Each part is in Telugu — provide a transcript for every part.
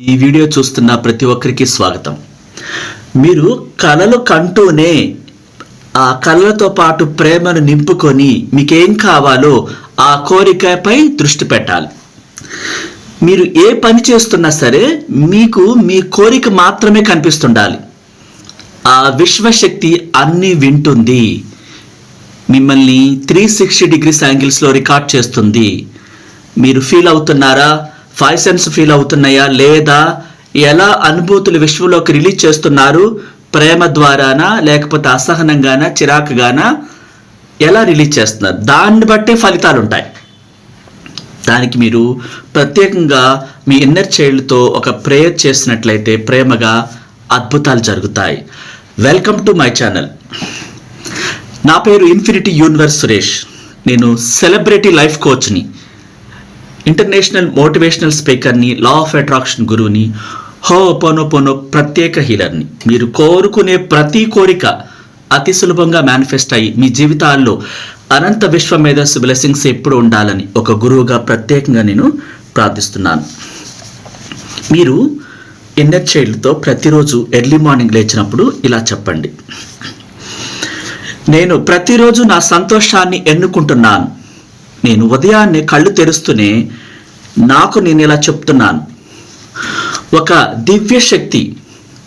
ఈ వీడియో చూస్తున్న ప్రతి ఒక్కరికి స్వాగతం. మీరు కళలు కంటూనే ఆ కళలతో పాటు ప్రేమను నింపుకొని మీకేం కావాలో ఆ కోరికపై దృష్టి పెట్టాలి. మీరు ఏ పని చేస్తున్నా సరే మీకు మీ కోరిక మాత్రమే కనిపిస్తుండాలి. ఆ విశ్వశక్తి అన్నీ వింటుంది. మిమ్మల్ని త్రీ సిక్స్టీ డిగ్రీస్ యాంగిల్స్లో రికార్డ్ చేస్తుంది. మీరు ఫీల్ అవుతున్నారా? ఫైవ్ సెన్స్ ఫీల్ అవుతున్నాయా? లేదా ఎలా అనుభూతులు విశ్వంలోకి రిలీజ్ చేస్తున్నారు? ప్రేమ ద్వారానా? లేకపోతే అసహనంగానా? చిరాకుగానా? ఎలా రిలీజ్ చేస్తున్నారు? దాన్ని బట్టే ఫలితాలు ఉంటాయి దానికి మీరు ప్రత్యేకంగా మీ ఇన్నర్ చైల్డ్తో ఒక ప్రేయర్ చేసినట్లయితే ప్రేమగా అద్భుతాలు జరుగుతాయి. Welcome to my channel. నా పేరు ఇన్ఫినిటీ యూనివర్స్ సురేష్. నేను సెలబ్రిటీ లైఫ్ కోచ్ని. ఇంటర్నేషనల్ మోటివేషనల్ స్పీకర్ని లా ఆఫ్ అట్రాక్షన్ గురువుని హో పోనో ప్రత్యేక హీలర్ని. మీరు కోరుకునే ప్రతి కోరిక అతి సులభంగా మేనిఫెస్ట్ అయ్యి మీ జీవితాల్లో అనంత విశ్వ మేధస్సు బ్లెస్సింగ్స్ ఎప్పుడు ఉండాలని ఒక గురువుగా ప్రత్యేకంగా నేను ప్రార్థిస్తున్నాను. మీరు ఇన్నర్ చైల్డ్తో ప్రతిరోజు ఎర్లీ మార్నింగ్ లేచినప్పుడు ఇలా చెప్పండి. నేను ప్రతిరోజు నా సంతోషాన్ని ఎన్నుకుంటున్నాను. నేను ఉదయాన్నే కళ్ళు తెరుస్తూనే నాకు నేను ఇలా చెప్తున్నాను. ఒక దివ్య శక్తి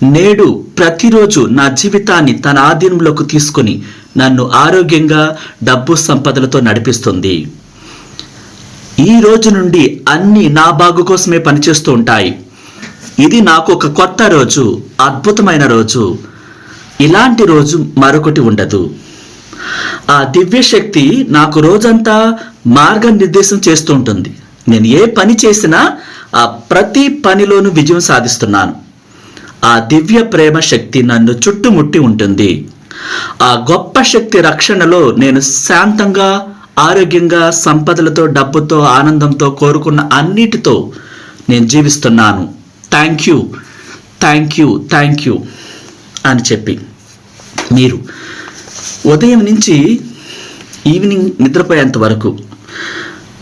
నేడు ప్రతిరోజు నా జీవితాన్ని తన ఆధీనంలోకి తీసుకుని నన్ను ఆరోగ్యంగా డబ్బు సంపదలతో నడిపిస్తుంది. ఈ రోజు నుండి అన్ని నా బాగు కోసమే పనిచేస్తూ ఉంటాయి. ఇది నాకు ఒక కొత్త రోజు అద్భుతమైన రోజు. ఇలాంటి రోజు మరొకటి ఉండదు. ఆ దివ్య శక్తి నాకు రోజంతా మార్గనిర్దేశం చేస్తూ ఉంటుంది నేను ఏ పని చేసినా ఆ ప్రతి పనిలోనూ విజయం సాధిస్తున్నాను. ఆ దివ్య ప్రేమ శక్తి నన్ను చుట్టుముట్టి ఉంటుంది. ఆ గొప్ప శక్తి రక్షణలో నేను శాంతంగా ఆరోగ్యంగా సంపదలతో డబ్బుతో ఆనందంతో కోరుకున్న అన్నిటితో నేను జీవిస్తున్నాను. Thank you thank you thank you అని చెప్పి మీరు ఉదయం నుంచి ఈవినింగ్ నిద్రపోయేంత వరకు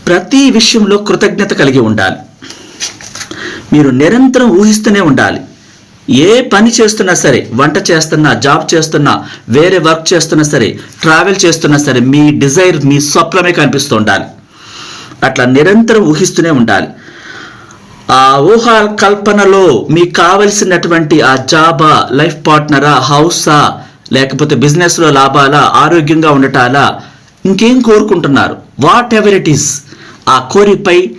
ప్రతి విషయంలో కృతజ్ఞత కలిగి ఉండాలి. మీరు నిరంతరం ఊహిస్తూనే ఉండాలి. ఏ పని చేస్తున్నా సరే వంట చేస్తున్నా జాబ్ చేస్తున్నా వేరే వర్క్ చేస్తున్నా సరే ట్రావెల్ చేస్తున్నా సరే మీ డిజైర్ మీ స్వప్నమే కనిపిస్తూ ఉండాలి. అట్లా నిరంతరం ఊహిస్తూనే ఉండాలి. ఆ ఊహ కల్పనలో మీకు కావలసినటువంటి ఆ జాబా లైఫ్ పార్ట్నరా హౌసా లేకపోతే బిజినెస్లో లాభాలా ఆరోగ్యంగా ఉండటాలా? ఇంకేం కోరుకుంటున్నారు? వాట్ ఎవర్ ఇట్ ఈస్ ఆ కోరికపై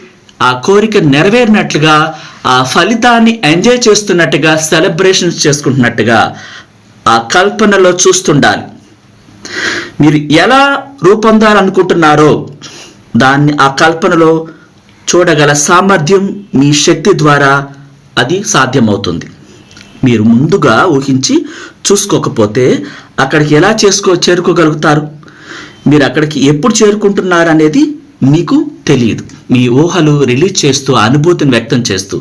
ఆ కోరిక నెరవేరినట్లుగా ఆ ఫలితాన్ని ఎంజాయ్ చేస్తున్నట్టుగా సెలబ్రేషన్స్ చేసుకుంటున్నట్టుగా ఆ కల్పనలో చూస్తుండాలి. మీరు ఎలా రూపొందాలనుకుంటున్నారో దాన్ని ఆ కల్పనలో చూడగల సామర్థ్యం మీ శక్తి ద్వారా అది సాధ్యమవుతుంది. మీరు ముందుగా ఊహించి చూసుకోకపోతే అక్కడికి ఎలా చేసుకో చేరుకోగలుగుతారు? మీరు అక్కడికి ఎప్పుడు చేరుకుంటున్నారు అనేది మీకు తెలియదు. మీ ఊహలు రిలీజ్ చేస్తూ అనుభూతిని వ్యక్తం చేస్తూ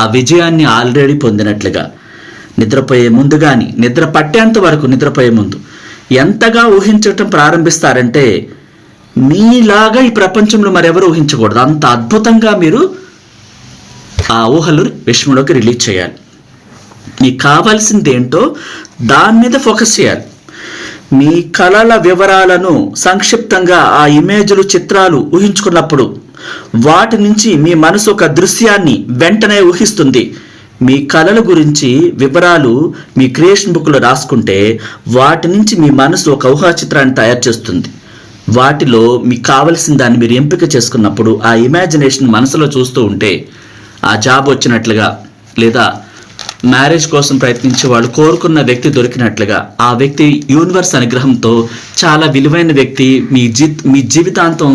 ఆ విజయాన్ని ఆల్రెడీ పొందినట్లుగా. నిద్రపోయే ముందు కానీ నిద్ర పట్టేంత వరకు నిద్రపోయే ముందు. ఎంతగా ఊహించటం ప్రారంభిస్తారంటే మీలాగా ఈ ప్రపంచంలో మరెవరు ఊహించకూడదు. అంత అద్భుతంగా మీరు ఆ ఊహలు విశ్వంలోకి రిలీజ్ చేయాలి. మీకు కావాల్సింది ఏంటో దాని మీద ఫోకస్ చేయాలి. మీ కళల వివరాలను సంక్షిప్తంగా ఆ ఇమేజ్లు చిత్రాలు ఊహించుకున్నప్పుడు వాటి నుంచి మీ మనసు ఒక దృశ్యాన్ని వెంటనే ఊహిస్తుంది. మీ కళల గురించి వివరాలు మీ క్రియేషన్ బుక్లో రాసుకుంటే వాటి నుంచి మీ మనసు ఒక ఊహా చిత్రాన్ని తయారు చేస్తుంది. వాటిలో మీకు కావలసిన దాన్ని మీరు ఎంపిక చేసుకున్నప్పుడు ఆ ఇమాజినేషన్ మనసులో చూస్తూ ఉంటే ఆ జాబ్ వచ్చినట్లుగా లేదా మ్యారేజ్ కోసం ప్రయత్నించే వాళ్ళు కోరుకున్న వ్యక్తి దొరికినట్లుగా ఆ వ్యక్తి యూనివర్స్ అనుగ్రహంతో చాలా విలువైన వ్యక్తి మీ జీ మీ జీవితాంతం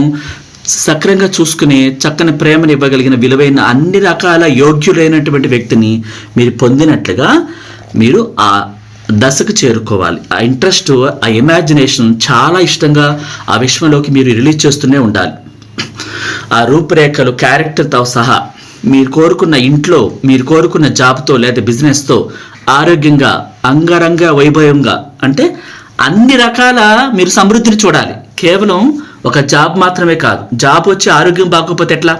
సక్రంగా చూసుకునే చక్కని ప్రేమను ఇవ్వగలిగిన విలువైన అన్ని రకాల యోగ్యులైనటువంటి వ్యక్తిని మీరు పొందినట్లుగా మీరు ఆ దశకు చేరుకోవాలి. ఆ ఇంట్రెస్ట్ ఆ ఇమాజినేషన్ చాలా ఇష్టంగా ఆ విశ్వంలోకి మీరు రిలీజ్ చేస్తూనే ఉండాలి. ఆ రూపురేఖలు క్యారెక్టర్తో సహా మీరు కోరుకున్న ఇంట్లో మీరు కోరుకున్న జాబ్తో లేదా బిజినెస్తో ఆరోగ్యంగా అంగరంగ వైభవంగా అంటే అన్ని రకాల మీరు సమృద్ధిని చూడాలి. కేవలం ఒక జాబ్ మాత్రమే కాదు. జాబ్ వచ్చి ఆరోగ్యం బాగోకపోతే ఎట్లా?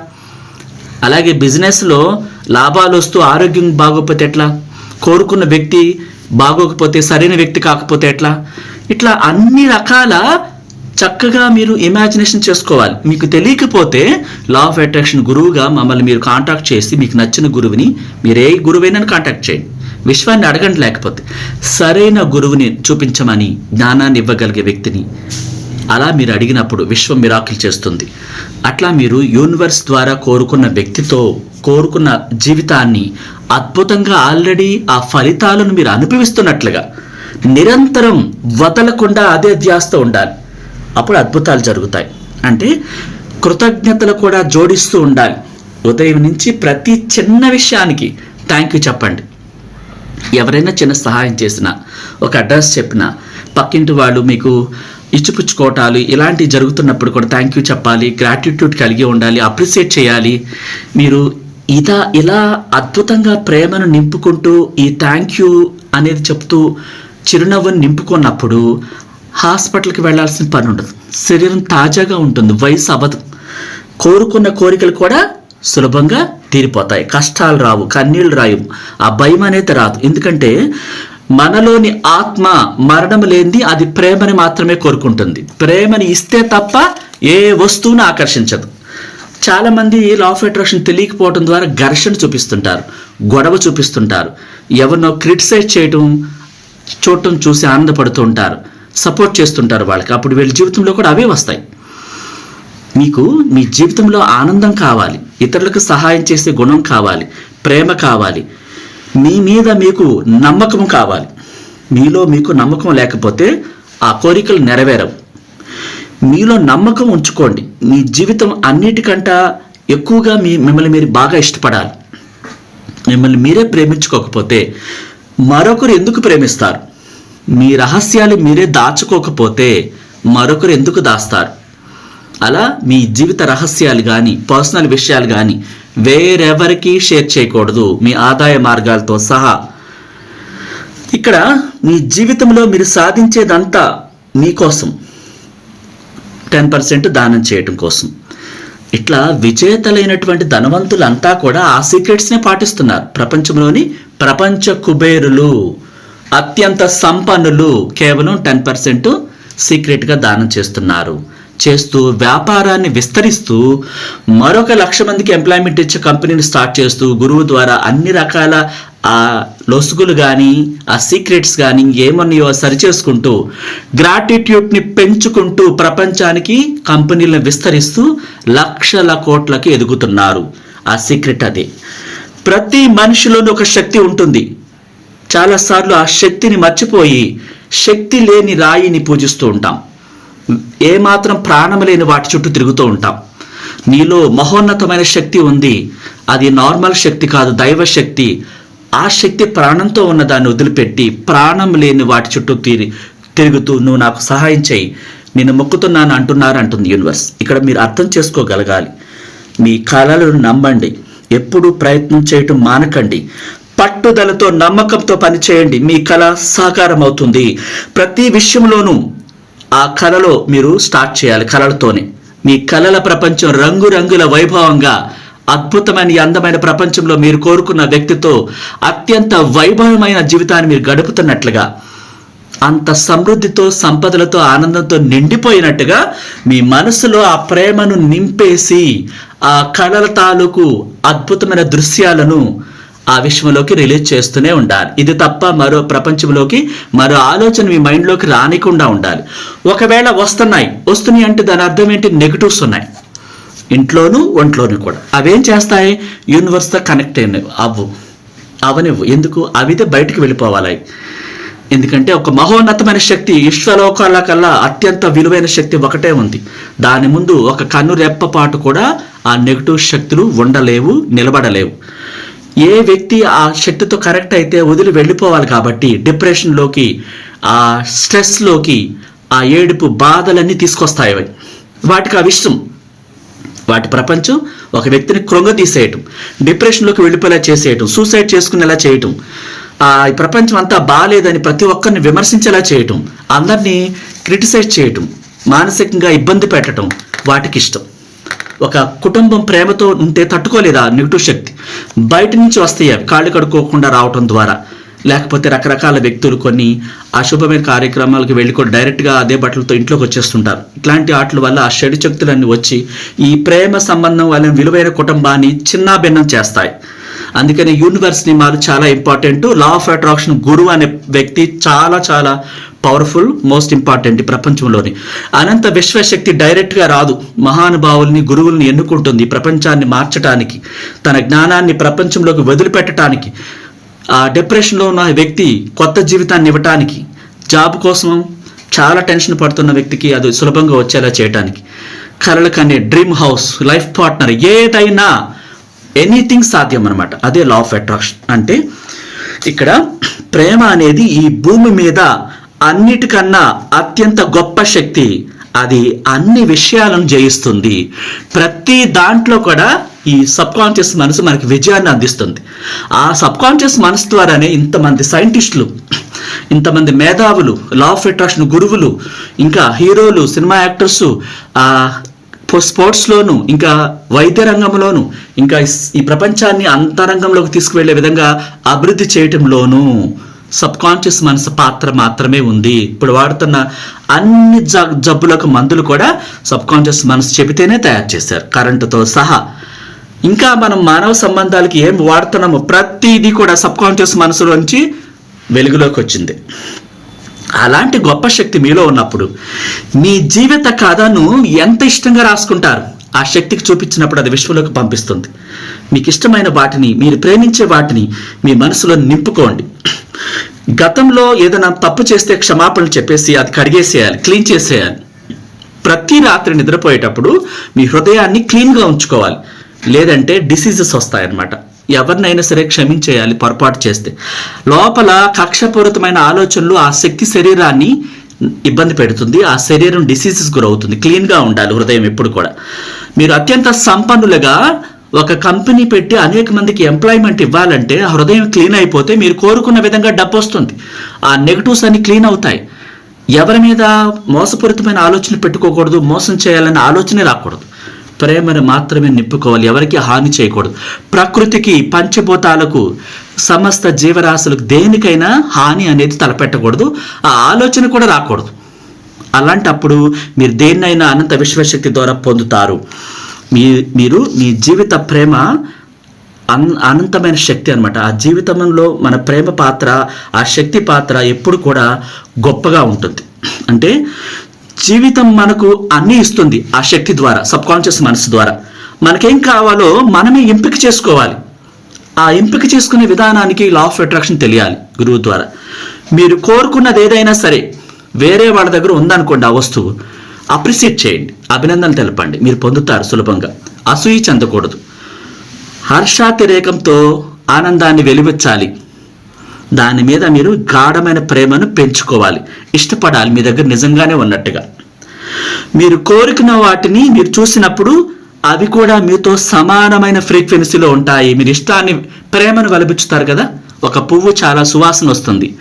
అలాగే బిజినెస్లో లాభాలు వస్తూ ఆరోగ్యం బాగోకపోతే ఎట్లా? కోరుకున్న వ్యక్తి బాగోకపోతే సరైన వ్యక్తి కాకపోతే ఎట్లా? ఇట్లా అన్ని రకాల చక్కగా మీరు ఇమాజినేషన్ చేసుకోవాలి. మీకు తెలియకపోతే లా ఆఫ్ అట్రాక్షన్ గురువుగా మమ్మల్ని మీరు కాంటాక్ట్ చేసి మీకు నచ్చిన గురువుని మీరు ఏ గురువైనా కాంటాక్ట్ చేయండి. విశ్వాన్ని అడగండి లేకపోతే. సరైన గురువుని చూపించమని జ్ఞానాన్ని ఇవ్వగలిగే వ్యక్తిని అలా మీరు అడిగినప్పుడు విశ్వం మిరాకిల్ చేస్తుంది. అట్లా మీరు యూనివర్స్ ద్వారా కోరుకున్న వ్యక్తితో కోరుకున్న జీవితాన్ని అద్భుతంగా ఆల్రెడీ ఆ ఫలితాలను మీరు అనుభవిస్తున్నట్లుగా నిరంతరం వదలకుండా అదే ధ్యాసతో ఉండాలి. అప్పుడు అద్భుతాలు జరుగుతాయి. అంటే కృతజ్ఞతలు కూడా జోడిస్తూ ఉండాలి. ఉదయం నుంచి ప్రతి చిన్న విషయానికి థ్యాంక్ యూ చెప్పండి. ఎవరైనా చిన్న సహాయం చేసినా ఒక అడ్రస్ చెప్పినా పక్కింటి వాళ్ళు మీకు ఇచ్చిపుచ్చుకోవటాలు ఇలాంటివి జరుగుతున్నప్పుడు కూడా థ్యాంక్ యూ చెప్పాలి గ్రాటిట్యూడ్ కలిగి ఉండాలి అప్రిసియేట్ చేయాలి. మీరు ఇదా ఇలా అద్భుతంగా ప్రేమను నింపుకుంటూ ఈ థ్యాంక్ యూ అనేది చెప్తూ చిరునవ్వును నింపుకున్నప్పుడు హాస్పిటల్కి వెళ్ళాల్సిన పని ఉండదు. శరీరం తాజాగా ఉంటుంది వయసు అవ్వదు. కోరుకున్న కోరికలు కూడా సులభంగా తీరిపోతాయి. కష్టాలు రావు కన్నీళ్ళు రాయవు ఆ భయం అనేది రాదు. ఎందుకంటే మనలోని ఆత్మ మరణం లేనిది అది ప్రేమని మాత్రమే కోరుకుంటుంది. ప్రేమని ఇస్తే తప్ప ఏ వస్తువును ఆకర్షించదు. చాలామంది లా ఆఫ్ అట్రాక్షన్ తెలియకపోవడం ద్వారా ఘర్షణ చూపిస్తుంటారు గొడవ చూపిస్తుంటారు. ఎవరినో క్రిటిసైజ్ చేయటం చూడటం చూసి ఆనందపడుతూ ఉంటారు. సపోర్ట్ చేస్తుంటారు వాళ్ళకి. అప్పుడు వీళ్ళ జీవితంలో కూడా అవే వస్తాయి. మీకు మీ జీవితంలో ఆనందం కావాలి. ఇతరులకు సహాయం చేసే గుణం కావాలి. ప్రేమ కావాలి. మీ మీద మీకు నమ్మకం కావాలి. మీలో మీకు నమ్మకం లేకపోతే ఆ కోరికలు నెరవేరవు. మీలో నమ్మకం ఉంచుకోండి. మీ జీవితం అన్నిటికంట ఎక్కువగా మీ మిమ్మల్ని మీరు బాగా ఇష్టపడాలి. మిమ్మల్ని మీరే ప్రేమించుకోకపోతే మరొకరు ఎందుకు ప్రేమిస్తారు? మీ రహస్యాలు మీరే దాచుకోకపోతే మరొకరు ఎందుకు దాస్తారు? అలా మీ జీవిత రహస్యాలు కానీ పర్సనల్ విషయాలు కానీ వేరెవరికి షేర్ చేయకూడదు. మీ ఆదాయ మార్గాలతో సహా. ఇక్కడ మీ జీవితంలో మీరు సాధించేదంతా మీకోసం టెన్ పర్సెంట్ దానం చేయటం కోసం. ఇట్లా విజేతలైనటువంటి ధనవంతులంతా కూడా ఆ సీక్రెట్స్నే పాటిస్తున్నారు. ప్రపంచంలోని ప్రపంచ కుబేరులు. అత్యంత సంపన్నులు కేవలం టెన్ పర్సెంట్ సీక్రెట్గా దానం చేస్తున్నారు. చేస్తూ వ్యాపారాన్ని విస్తరిస్తూ మరొక లక్ష మందికి ఎంప్లాయ్మెంట్ ఇచ్చే కంపెనీని స్టార్ట్ చేస్తూ గురువు ద్వారా అన్ని రకాల ఆ లొసుగులు కానీ ఆ సీక్రెట్స్ కానీ ఏమన్నాయో సరి చేసుకుంటూ గ్రాటిట్యూడ్ని పెంచుకుంటూ ప్రపంచానికి కంపెనీలను విస్తరిస్తూ లక్షల కోట్లకి ఎదుగుతున్నారు. ఆ సీక్రెట్ అది. ప్రతి మనిషిలోనూ ఒక శక్తి ఉంటుంది. చాలాసార్లు ఆ శక్తిని మర్చిపోయి శక్తి లేని రాయిని పూజిస్తూ ఉంటాం. ఏమాత్రం ప్రాణం లేని వాటి చుట్టూ తిరుగుతూ ఉంటాం. నీలో మహోన్నతమైన శక్తి ఉంది. అది నార్మల్ శక్తి కాదు దైవ శక్తి. ఆ శక్తి ప్రాణంతో ఉన్న దాన్ని వదిలిపెట్టి ప్రాణం లేని వాటి చుట్టూ తీరి తిరుగుతూ నువ్వు నాకు సహాయం చేయి. నేను మొక్కుతున్నాను అంటున్నారు అంటుంది యూనివర్స్. ఇక్కడ మీరు అర్థం చేసుకోగలగాలి. మీ కళలను నమ్మండి. ఎప్పుడు ప్రయత్నం చేయటం మానకండి. పట్టుదలతో నమ్మకంతో పనిచేయండి. మీ కళ సాకారం అవుతుంది ప్రతి విషయంలోనూ ఆ కళలో మీరు స్టార్ట్ చేయాలి కళలతోనే. మీ కళల ప్రపంచం రంగురంగుల వైభవంగా అద్భుతమైన అందమైన ప్రపంచంలో మీరు కోరుకున్న వ్యక్తితో అత్యంత వైభవమైన జీవితాన్ని మీరు గడుపుతున్నట్లుగా అంత సమృద్ధితో సంపదలతో ఆనందంతో నిండిపోయినట్టుగా మీ మనసులో ఆ ప్రేమను నింపేసి ఆ కళల తాలూకు అద్భుతమైన దృశ్యాలను ఆ విశ్వంలోకి రిలీజ్ చేస్తూనే ఉండాలి. ఇది తప్ప మరో ప్రపంచంలోకి మరో ఆలోచన మీ మైండ్లోకి రానికుండా ఉండాలి. ఒకవేళ వస్తున్నాయి వస్తున్నాయి అంటే దాని అర్థం ఏంటి? నెగిటివ్స్ ఉన్నాయి. ఇంట్లోనూ ఒంట్లోనూ కూడా. అవేం చేస్తాయి? యూనివర్స్తో కనెక్ట్ అయినవి. అవ్వు. అవనివ్వు. ఎందుకు? అవితే బయటికి వెళ్ళిపోవాలి. ఎందుకంటే ఒక మహోన్నతమైన శక్తి విశ్వలోకాల కల్లా అత్యంత విలువైన శక్తి ఒకటే ఉంది. దాని ముందు ఒక కన్ను రెప్పపాటు కూడా ఆ నెగిటివ్ శక్తులు ఉండలేవు నిలబడలేవు. ఏ వ్యక్తి ఆ శక్తితో కరెక్ట్ అయితే వదిలి వెళ్ళిపోవాలి కాబట్టి డిప్రెషన్లోకి ఆ స్ట్రెస్లోకి ఆ ఏడుపు బాధలన్నీ తీసుకొస్తాయి అవి. వాటికి ఆ విషయం వాటి ప్రపంచం ఒక వ్యక్తిని కృంగతీసేయటం డిప్రెషన్లోకి వెళ్ళిపోయేలా చేసేయటం సూసైడ్ చేసుకునేలా చేయటం ఆ ప్రపంచం అంతా బాగాలేదని ప్రతి ఒక్కరిని విమర్శించేలా చేయటం అందరినీ క్రిటిసైజ్ చేయటం మానసికంగా ఇబ్బంది పెట్టడం వాటికి ఇష్టం. ఒక కుటుంబం ప్రేమతో ఉంటే తట్టుకోలేదు ఆ నెగిటివ్ శక్తి? బయట నుంచి వస్తాయి కాళ్ళు కడుక్కోకుండా రావటం ద్వారా. లేకపోతే రకరకాల వ్యక్తులు కొన్ని అశుభమైన కార్యక్రమాలకు వెళ్ళి కూడా డైరెక్ట్గా అదే బట్టలతో ఇంట్లోకి వచ్చేస్తుంటారు. ఇట్లాంటి ఆటల వల్ల ఆ చెడు శక్తులన్నీ వచ్చి ఈ ప్రేమ సంబంధం వల్ల విలువైన కుటుంబాన్ని చిన్నాభిన్నం చేస్తాయి. అందుకని యూనివర్స్ నియమాలు చాలా ఇంపార్టెంట్ లా ఆఫ్ అట్రాక్షన్ గురువు అనే వ్యక్తి చాలా చాలా పవర్ఫుల్ మోస్ట్ ఇంపార్టెంట్ ప్రపంచంలోని. అనంత విశ్వశక్తి డైరెక్ట్గా రాదు. మహానుభావుల్ని గురువుల్ని ఎన్నుకుంటుంది ప్రపంచాన్ని మార్చడానికి తన జ్ఞానాన్ని ప్రపంచంలోకి వదిలిపెట్టడానికి ఆ డిప్రెషన్లో ఉన్న వ్యక్తి కొత్త జీవితాన్ని ఇవ్వటానికి జాబ్ కోసం చాలా టెన్షన్ పడుతున్న వ్యక్తికి అది సులభంగా వచ్చేలా చేయటానికి. కలలు కనే డ్రీమ్ హౌస్ లైఫ్ పార్ట్నర్ ఏదైనా ఎనీథింగ్ సాధ్యం అనమాట అదే లా ఆఫ్ అట్రాక్షన్ అంటే ఇక్కడ ప్రేమ అనేది ఈ భూమి మీద అన్నిటికన్నా అత్యంత గొప్ప శక్తి. అది అన్ని విషయాలను జయిస్తుంది. ప్రతి దాంట్లో కూడా ఈ సబ్ కాన్షియస్ మనసు మనకి విజయాన్ని అందిస్తుంది. ఆ సబ్ కాన్షియస్ మనసు ద్వారానే ఇంతమంది సైంటిస్టులు ఇంతమంది మేధావులు లా ఆఫ్ అట్రాక్షన్ గురువులు ఇంకా హీరోలు సినిమా యాక్టర్స్ స్పోర్ట్స్లోను ఇంకా వైద్య రంగంలోను ఇంకా ఈ- ప్రపంచాన్ని అంతరంగంలోకి తీసుకువెళ్ళే విధంగా అభివృద్ధి చేయటంలోనూ సబ్ కాన్షియస్ మనసు పాత్ర మాత్రమే ఉంది. ఇప్పుడు వాడుతున్న అన్ని జ- జబ్బులకు మందులు కూడా సబ్ కాన్షియస్ మనసు చెబితేనే తయారు చేశారు. కరెంటుతో సహా. ఇంకా మనం మానవ సంబంధాలకి ఏం వాడుతున్నామో ప్రతిదీ కూడా సబ్ కాన్షియస్ మనసులోంచి వెలుగులోకి వచ్చింది. అలాంటి గొప్ప శక్తి మీలో ఉన్నప్పుడు మీ జీవిత కథను ఎంత ఇష్టంగా రాసుకుంటారు? ఆ శక్తికి చూపించినప్పుడు అది విశ్వంలోకి పంపిస్తుంది. మీకు ఇష్టమైన వాటిని మీరు ప్రేమించే వాటిని మీ మనసులో నింపుకోండి. గతంలో ఏదైనా తప్పు చేస్తే క్షమాపణలు చెప్పేసి అది కడిగేసేయాలి క్లీన్ చేసేయాలి. ప్రతి రాత్రి నిద్రపోయేటప్పుడు మీ హృదయాన్ని క్లీన్గా ఉంచుకోవాలి. లేదంటే డిసీజెస్ వస్తాయన్నమాట. ఎవరినైనా సరే క్షమించేయాలి పొరపాటు చేస్తే. లోపల కక్షపూరితమైన ఆలోచనలు ఆ శక్తి శరీరాన్ని ఇబ్బంది పెడుతుంది ఆ శరీరం డిసీజెస్ గురవుతుంది క్లీన్గా ఉండాలి హృదయం ఎప్పుడు కూడా. మీరు అత్యంత సంపన్నులుగా ఒక కంపెనీ పెట్టి అనేక మందికి ఎంప్లాయ్మెంట్ ఇవ్వాలంటే ఆ హృదయం క్లీన్ అయిపోతే మీరు కోరుకున్న విధంగా డబ్బు వస్తుంది. ఆ నెగటివ్స్ అన్ని క్లీన్ అవుతాయి. ఎవరి మీద మోసపూరితమైన ఆలోచన పెట్టుకోకూడదు మోసం చేయాలనే ఆలోచనే రాకూడదు. ప్రేమను మాత్రమే నింపుకోవాలి ఎవరికి హాని చేయకూడదు. ప్రకృతికి పంచభూతాలకు సమస్త జీవరాశులకు దేనికైనా హాని అనేది తలపెట్టకూడదు. ఆ ఆలోచన కూడా రాకూడదు. అలాంటప్పుడు మీరు దేన్నైనా అనంత విశ్వశక్తి ద్వారా పొందుతారు. మీ మీరు మీ జీవిత ప్రేమ అన్ అనంతమైన శక్తి అనమాట ఆ జీవితంలో మన ప్రేమ పాత్ర ఆ శక్తి పాత్ర ఎప్పుడు కూడా గొప్పగా ఉంటుంది. అంటే జీవితం మనకు అన్నీ ఇస్తుంది ఆ శక్తి ద్వారా సబ్ కాన్షియస్ మనసు ద్వారా. మనకేం కావాలో మనమే ఎంపిక చేసుకోవాలి. ఆ ఎంపిక చేసుకునే విధానానికి లా ఆఫ్ అట్రాక్షన్ తెలియాలి గురువు ద్వారా. మీరు కోరుకున్నది ఏదైనా సరే వేరే వాళ్ళ దగ్గర ఉందనుకోండి ఆ వస్తువు అప్రిషియేట్ చేయండి అభినందన తెలపండి. మీరు పొందుతారు సులభంగా. అసూయి చెందకూడదు. హర్షాతిరేకంతో ఆనందాన్ని వెలివెచ్చాలి. దాని మీద మీరు గాఢమైన ప్రేమను పెంచుకోవాలి. ఇష్టపడాలి మీ దగ్గర నిజంగానే ఉన్నట్టుగా. మీరు కోరుకున్న వాటిని మీరు చూసినప్పుడు అవి కూడా మీతో సమానమైన ఫ్రీక్వెన్సీలో ఉంటాయి. మీరు ఇష్టాన్ని ప్రేమను వెలిపించుతారు కదా? ఒక పువ్వు చాలా సువాసన వస్తుంది.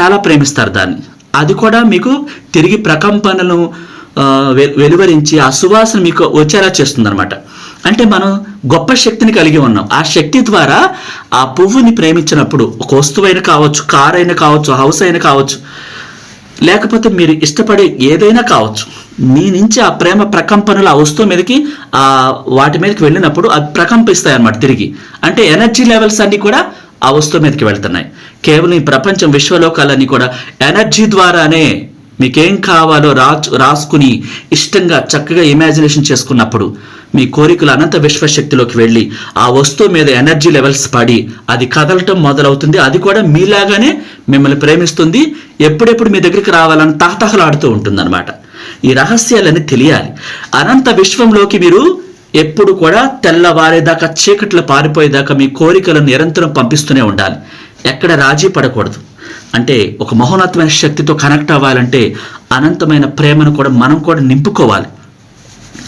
చాలా ప్రేమిస్తారు దాన్ని. అది కూడా మీకు తిరిగి ప్రకంపనలు వె- వెలువరించి ఆ సువాసన మీకు వచ్చేలా చేస్తుంది అనమాట అంటే మనం గొప్ప శక్తిని కలిగి ఉన్నాం. ఆ శక్తి ద్వారా ఆ పువ్వుని ప్రేమించినప్పుడు ఒక వస్తువైనా కావచ్చు కార్ అయినా కావచ్చు హౌస్ అయినా కావచ్చు లేకపోతే మీరు ఇష్టపడే ఏదైనా కావచ్చు మీ నుంచి ఆ ప్రేమ ప్రకంపనలు ఆ వస్తువు మీదకి ఆ వాటి మీదకి వెళ్ళినప్పుడు అది ప్రకంపిస్తాయి అన్నమాట తిరిగి. అంటే ఎనర్జీ లెవెల్స్ అన్ని కూడా ఆ వస్తువు మీదకి వెళ్తున్నాయి. కేవలం ఈ ప్రపంచం విశ్వలోకాలన్నీ కూడా ఎనర్జీ ద్వారానే మీకేం కావాలో రాచు రాసుకుని ఇష్టంగా చక్కగా ఇమాజినేషన్ చేసుకున్నప్పుడు మీ కోరికలు అనంత విశ్వశక్తిలోకి వెళ్ళి ఆ వస్తువు మీద ఎనర్జీ లెవెల్స్ పడి అది కదలటం మొదలవుతుంది. అది కూడా మీలాగానే మిమ్మల్ని ప్రేమిస్తుంది. ఎప్పుడెప్పుడు మీ దగ్గరికి రావాలని తహతహలాడుతూ ఉంటుందన్నమాట. ఈ రహస్యాలని తెలియాలి. అనంత విశ్వంలోకి మీరు ఎప్పుడు కూడా తెల్లవారేదాకా చీకట్లో పారిపోయేదాకా మీ కోరికలను నిరంతరం పంపిస్తూనే ఉండాలి. ఎక్కడ రాజీ పడకూడదు. అంటే ఒక మహోన్నతమైన శక్తితో కనెక్ట్ అవ్వాలంటే అనంతమైన ప్రేమను కూడా మనం కూడా నింపుకోవాలి.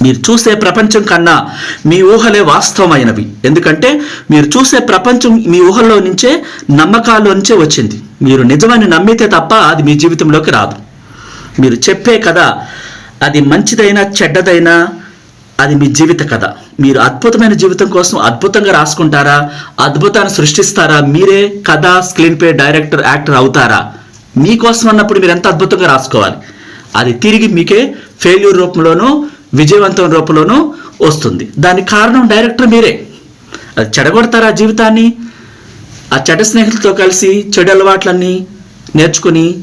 మీరు చూసే ప్రపంచం కన్నా మీ ఊహలే వాస్తవమైనవి. ఎందుకంటే మీరు చూసే ప్రపంచం మీ ఊహల్లో నుంచే నమ్మకాల్లో నుంచే వచ్చింది. మీరు నిజమని నమ్మితే తప్ప అది మీ జీవితంలోకి రాదు. మీరు చెప్పే కదా అది మంచిదైనా చెడ్డదైనా అది మీ జీవిత కథ. మీరు అద్భుతమైన జీవితం కోసం అద్భుతంగా రాసుకుంటారా? అద్భుతాన్ని సృష్టిస్తారా? మీరే కథ స్క్రీన్ ప్లే డైరెక్టర్ యాక్టర్ అవుతారా? మీకోసం అన్నప్పుడు మీరు ఎంత అద్భుతంగా రాసుకోవాలి? అది తిరిగి మీకే ఫెయిల్యూర్ రూపంలోనూ విజయవంతం రూపంలోనూ వస్తుంది. దానికి కారణం డైరెక్టర్ మీరే. అది చెడగొడతారా జీవితాన్ని? ఆ చెడ్డ స్నేహితులతో కలిసి చెడు అలవాట్లన్నీ నేర్చుకుని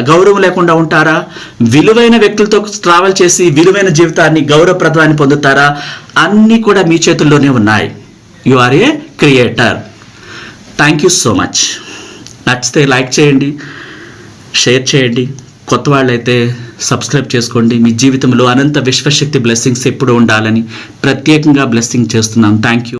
గౌరవం లేకుండా ఉంటారా? విలువైన వ్యక్తులతో ట్రావెల్ చేసి విలువైన జీవితాన్ని గౌరవప్రదాన్ని పొందుతారా? అన్నీ కూడా మీ చేతుల్లోనే ఉన్నాయి. You are a creator thank you so much నచ్చితే లైక్ చేయండి షేర్ చేయండి. కొత్త వాళ్ళైతే సబ్స్క్రైబ్ చేసుకోండి. మీ జీవితంలో అనంత విశ్వశక్తి బ్లెస్సింగ్స్ ఎప్పుడు ఉండాలని ప్రత్యేకంగా బ్లెస్సింగ్ చేస్తున్నాం థ్యాంక్ యూ